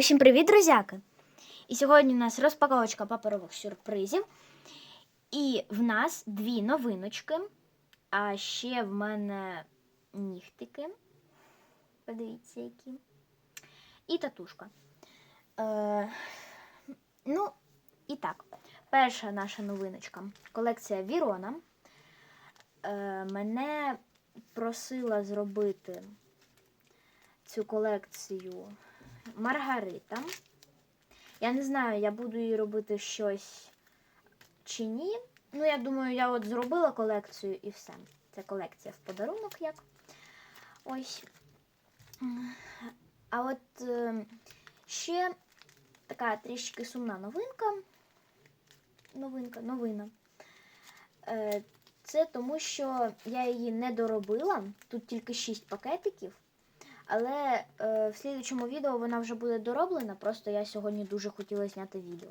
Усім привіт, друзяки! І сьогодні у нас розпаковочка паперових сюрпризів. І в нас дві новиночки. А ще в мене нігтики. Подивіться, які. І татушка. Е, ну, і так. Перша наша новиночка колекція Вірона. Е, мене просила зробити цю колекцію Маргарита. Я не знаю, я буду їй робити щось чи ні. Ну, я думаю, я от зробила колекцію і все. Це колекція в подарунок як. Ось. А от е, ще така трішки сумна новинка. Новинка, новина. Е, це тому, що я її не доробила. Тут тільки 6 пакетиків. Але е, в слідчому відео вона вже буде дороблена, просто я сьогодні дуже хотіла зняти відео.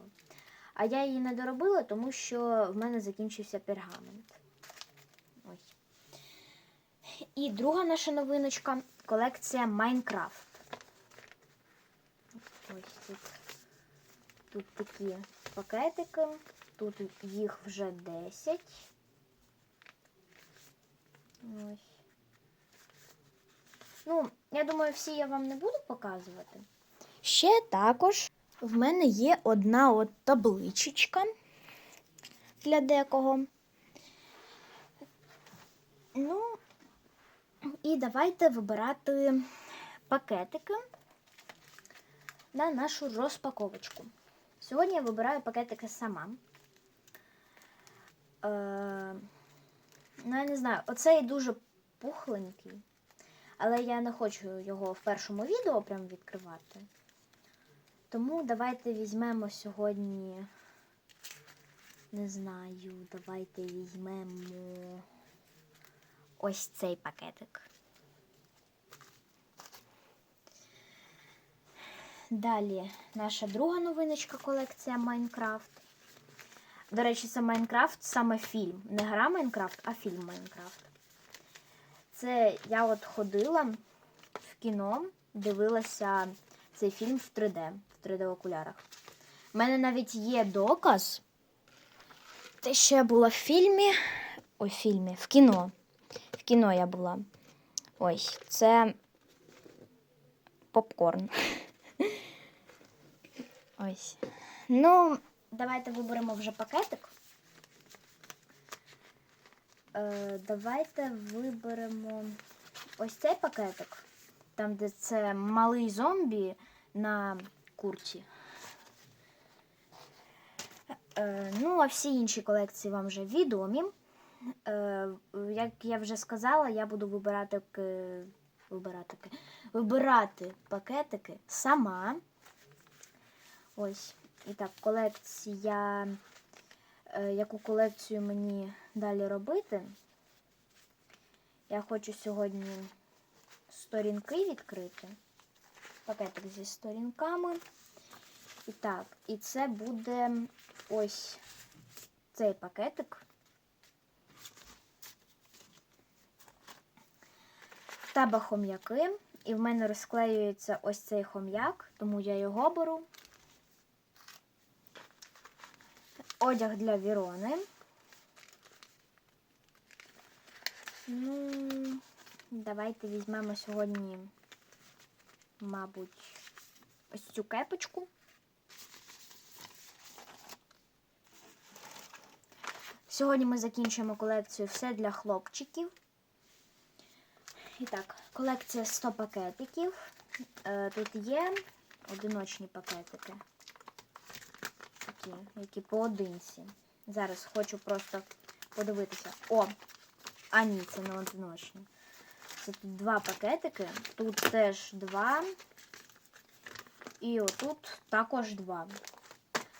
А я її не доробила, тому що в мене закінчився пергамент. Ось. І друга наша новиночка колекція Майнкрафт. Ось тут, тут такі пакетики. Тут їх вже 10. Ось. Ну, я думаю, всі я вам не буду показувати. Ще також в мене є одна от табличечка для декого. Ну, і давайте вибирати пакетики на нашу розпаковочку. Сьогодні я вибираю пакетики сама. Е, ну, я не знаю, оцей дуже пухленький. Але я не хочу його в першому відео прям відкривати. Тому давайте візьмемо сьогодні. Не знаю, давайте візьмемо ось цей пакетик. Далі наша друга новиночка колекція Майнкрафт. До речі, це Майнкрафт саме фільм. Не гра Майнкрафт, а фільм Майнкрафт. Це я от ходила в кіно, дивилася цей фільм в 3D, в 3D-окулярах. У мене навіть є доказ. Те, що я була в фільмі. Ой, в фільмі, в кіно. В кіно я була. Ось, це попкорн. Ось. Ну, давайте виберемо вже пакетик. Е, давайте виберемо ось цей пакетик, там, де це малий зомбі на курці. Е, ну, а всі інші колекції вам вже відомі. Е, як я вже сказала, я буду вибирати, вибирати, вибирати пакетики сама. Ось. І так, колекція. Е, яку колекцію мені далі робити. Я хочу сьогодні сторінки відкрити. Пакетик зі сторінками. І так, і це буде ось цей пакетик. Таба хом'яки. І в мене розклеюється ось цей хом'як, тому я його беру. Одяг для Вірони. Ну, давайте візьмемо сьогодні, мабуть, ось цю кепочку. Сьогодні ми закінчуємо колекцію все для хлопчиків. І так, колекція 100 пакетиків. Е, Тут є одиночні пакетики такі, які поодинці. Зараз хочу просто подивитися. О! А ні, це не одиночні. Це тут два пакетики. Тут теж два. І отут також два.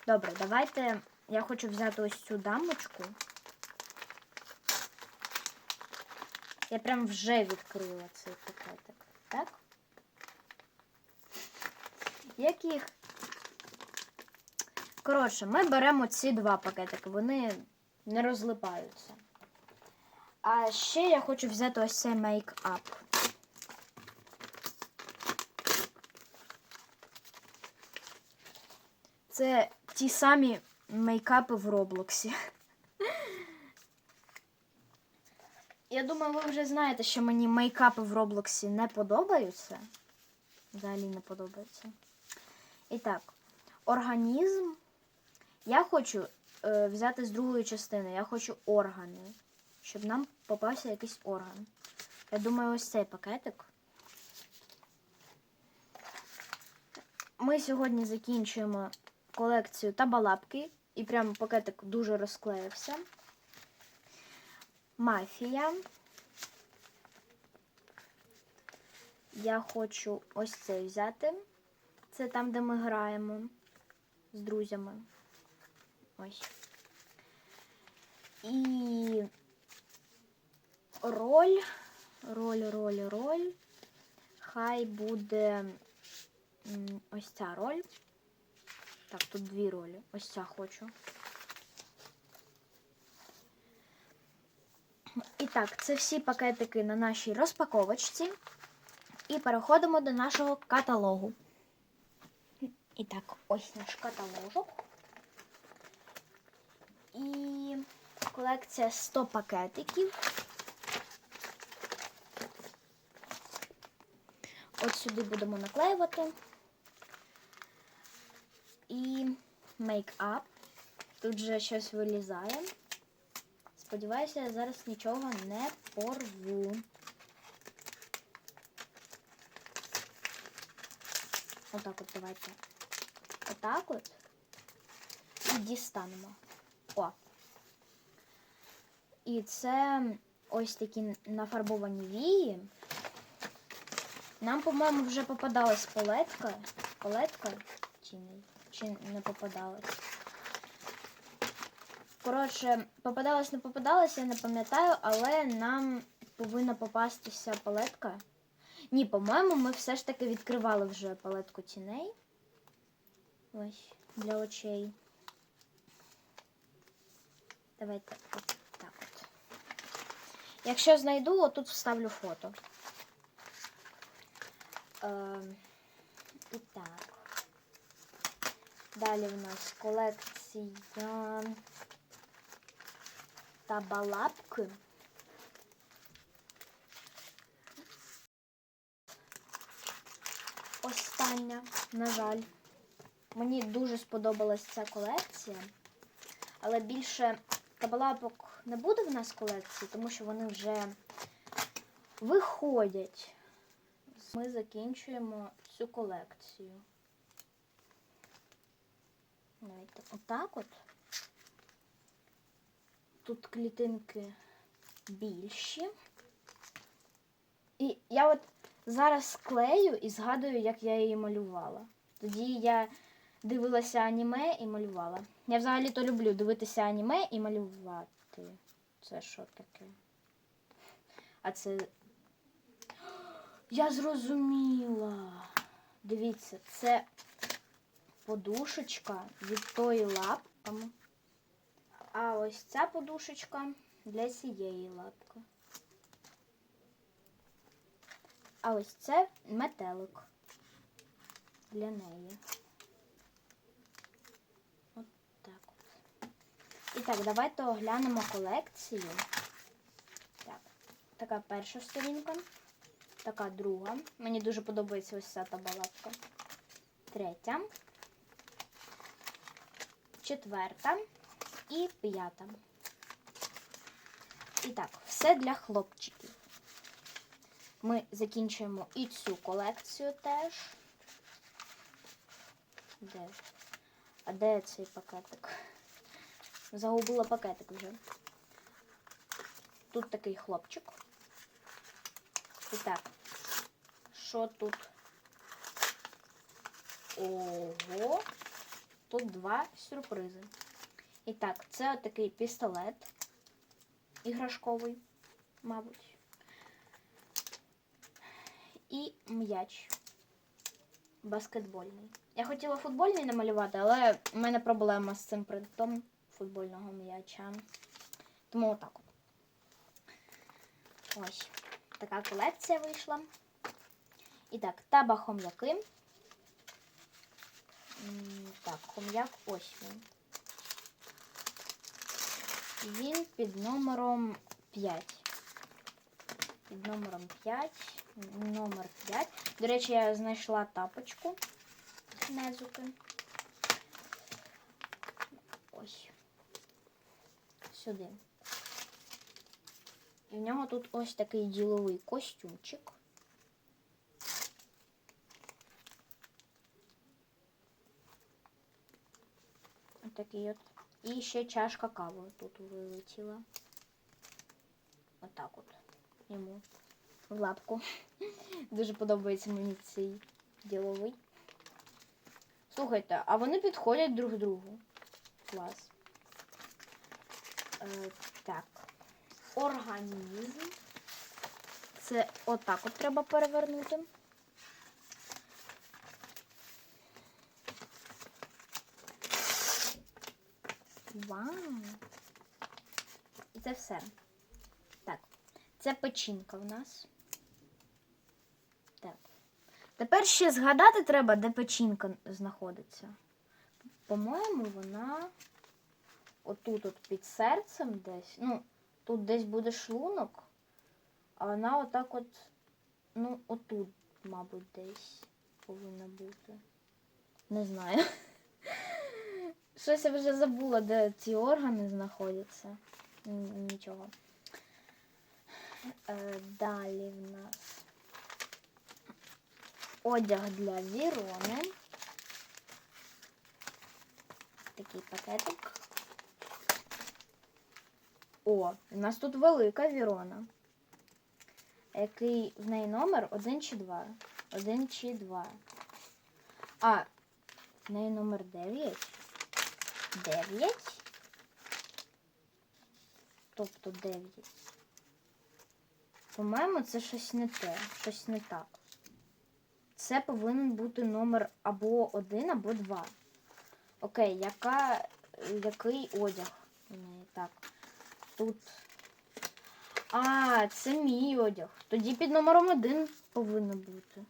Добре, давайте я хочу взяти ось цю дамочку. Я прям вже відкрила цей пакетик. Так? Яких Коротше, ми беремо ці два пакетики, вони не розлипаються. А ще я хочу взяти ось цей мейкап. Це ті самі мейкапи в Роблоксі. Я думаю, ви вже знаєте, що мені мейкапи в Роблоксі не подобаються. Взагалі не подобаються. І так, організм. Я хочу е, взяти з другої частини. Я хочу органи. Щоб нам попався якийсь орган. Я думаю, ось цей пакетик. Ми сьогодні закінчуємо колекцію табалапки. І прям пакетик дуже розклеївся. Мафія. Я хочу ось цей взяти. Це там, де ми граємо з друзями. Ось. І роль, роль, роль, роль. Хай буде ось ця роль. Так, тут дві ролі. Ось ця хочу. І так, це всі пакетики на нашій розпаковочці. І переходимо до нашого каталогу. І так, ось наш каталожок. І колекція 100 пакетиків. От сюди будемо наклеювати. І мейкап. Тут же щось вилізає. Сподіваюся, я зараз нічого не порву. Отак от давайте. Отак от. І дістанемо. І це ось такі нафарбовані вії. Нам, по-моєму, вже попадалась палетка. Палетка чи ні? Чи не попадалась? Коротше, попадалась, не попадалась, я не пам'ятаю, але нам повинна попастися палетка. Ні, по-моєму, ми все ж таки відкривали вже палетку тіней. Ось, для очей. Давайте. Якщо знайду, отут вставлю фото. Ем, і так. Далі в нас колекція табалапки. Остання, на жаль. Мені дуже сподобалась ця колекція, але більше табалапок не буде в нас колекції, тому що вони вже виходять. Ми закінчуємо цю колекцію. Давайте отак от. Тут клітинки більші. І я от зараз склею і згадую, як я її малювала. Тоді я дивилася аніме і малювала. Я взагалі-то люблю дивитися аніме і малювати. Це що таке? А це. Я зрозуміла. Дивіться, це подушечка від тої лапками. А ось ця подушечка для цієї лапки. А ось це метелик для неї. От так от. І так, давайте оглянемо колекцію. Так, така перша сторінка, така друга. Мені дуже подобається ось ця табалатка. Третя, четверта і п'ята. І так, все для хлопчиків. Ми закінчуємо і цю колекцію теж. Де? А де цей пакетик? Загубила пакетик вже. Тут такий хлопчик. І так, що тут? Ого! Тут два сюрпризи. І так, це отакий пістолет іграшковий, мабуть. І м'яч баскетбольний. Я хотіла футбольний намалювати, але в мене проблема з цим принтом футбольного м'яча. Тому отак от. Ось. Така колекція вийшла. І так, таба хом'яки. Так, хом'як ось він. Він під номером 5. Під номером 5. Номер 5. До речі, я знайшла тапочку Незуки. Ось. Сюди. І в нього тут ось такий діловий костюмчик. Отакий от. І ще чашка кави тут вилетіла. Отак от. Йому в лапку. Дуже подобається мені цей діловий. Слухайте, а вони підходять друг другу. Клас. Е, так. Організм. Це отак от треба перевернути. Вау! І це все. Так, це печінка в нас. Так. Тепер ще згадати треба, де печінка знаходиться. По-моєму, вона отут от під серцем десь. Ну, тут десь буде шлунок, а вона отак от, ну, отут, мабуть, десь повинна бути. Не знаю. Щось я вже забула, де ці органи знаходяться. Нічого. Е, далі в нас одяг для Вірони. Такий пакетик. О, у нас тут велика Вірона. Який в неї номер 1 чи 2? 1 чи 2. А, в неї номер 9. 9. Тобто 9. По-моєму, це щось не те, щось не так. Це повинен бути номер або 1, або 2. Окей, яка, який одяг? Так. Тут. А, це мій одяг. Тоді під номером 1 повинно бути.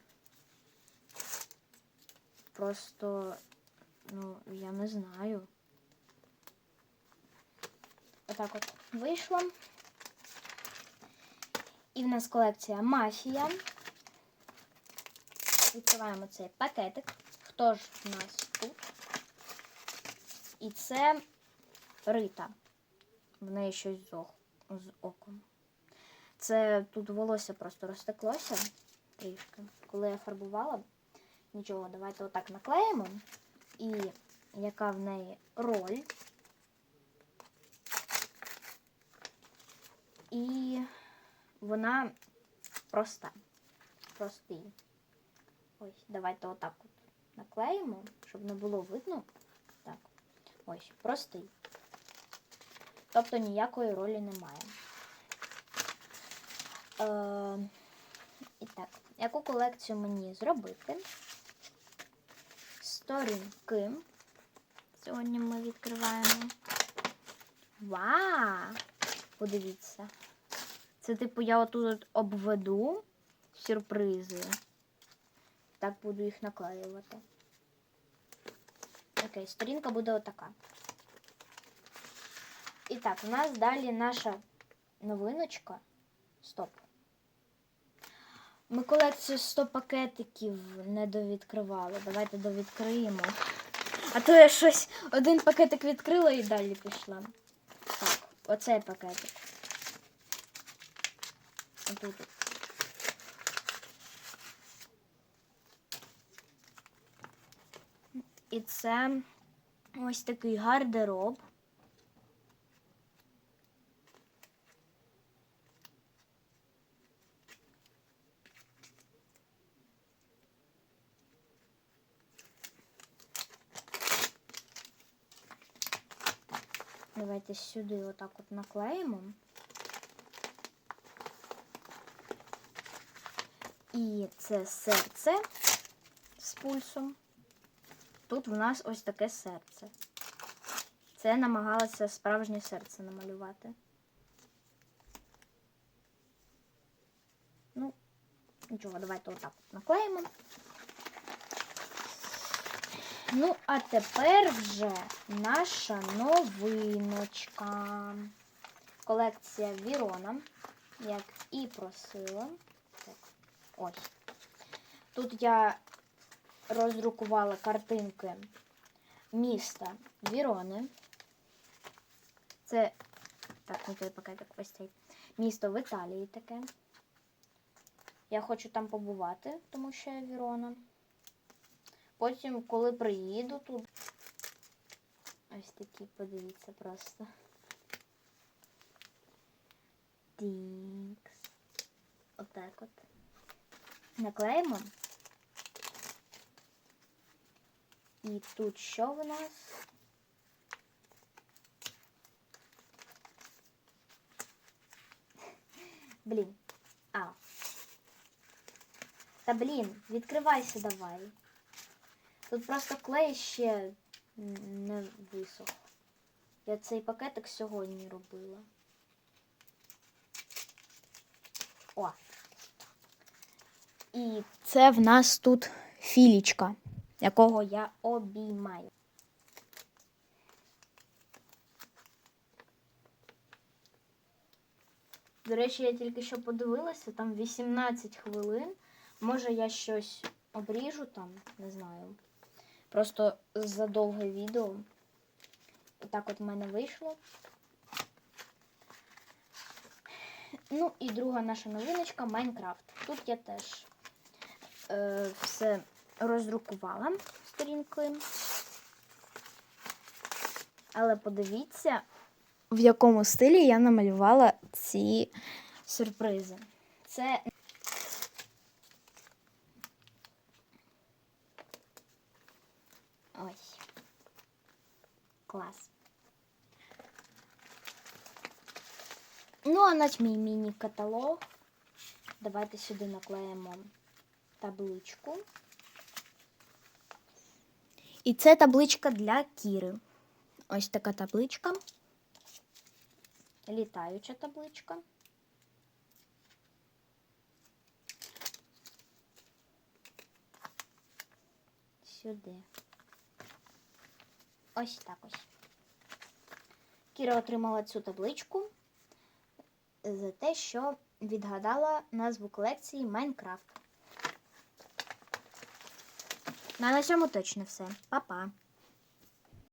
Просто, ну, я не знаю. Отак от вийшло. І в нас колекція мафія. Відкриваємо цей пакетик. Хто ж в нас тут? І це Рита. В неї щось з, ох- з оком. Це тут волосся просто розтеклося трішки. Коли я фарбувала, нічого, давайте отак наклеїмо. І яка в неї роль. І вона проста. Простий. Ось, давайте отак от наклеїмо, щоб не було видно. Так. Ось, простий. Тобто ніякої ролі немає. Е, і так, яку колекцію мені зробити? Сторінки. Сьогодні ми відкриваємо. Вау! Подивіться. Це, типу, я отут обведу сюрпризи. Так буду їх наклеювати. Окей, сторінка буде отака. І так, у нас далі наша новиночка. Стоп. Ми колекцію 100 пакетиків не довідкривали. Давайте довідкриємо. А то я щось один пакетик відкрила і далі пішла. Так, оцей пакетик. Отут. от. І це ось такий гардероб. Давайте сюди отак от наклеїмо. І це серце з пульсом. Тут в нас ось таке серце. Це намагалася справжнє серце намалювати. Ну, нічого, давайте отак от наклеїмо. Ну, а тепер вже наша новиночка. Колекція Вірона, як і просила. Так, ось. Тут я роздрукувала картинки міста Вірони. Це так, не той пакетик ось. Місто в Італії таке. Я хочу там побувати, тому що я Вірона. Потім, коли приїду тут. Ось такі, подивіться просто. Тікс. Отак от. Наклеїмо. І тут що в нас? Блін. А. Та блін, відкривайся давай. Тут просто клей ще не висох. Я цей пакетик сьогодні робила. О. І це в нас тут філічка, якого я обіймаю. До речі, я тільки що подивилася, там 18 хвилин. Може я щось обріжу там, не знаю. Просто за довге відео. Отак от в мене вийшло. Ну і друга наша новиночка Майнкрафт. Тут я теж е, все роздрукувала сторінки. Але подивіться, в якому стилі я намалювала ці сюрпризи. Це ось. Клас. Ну, а наш мій міні-каталог. Давайте сюди наклеїмо табличку. І це табличка для Кіри. Ось така табличка. Літаюча табличка. Сюди. Ось так ось. Кіра отримала цю табличку за те, що відгадала назву колекції Майнкрафт. Ну, на цьому точно все. Па-па!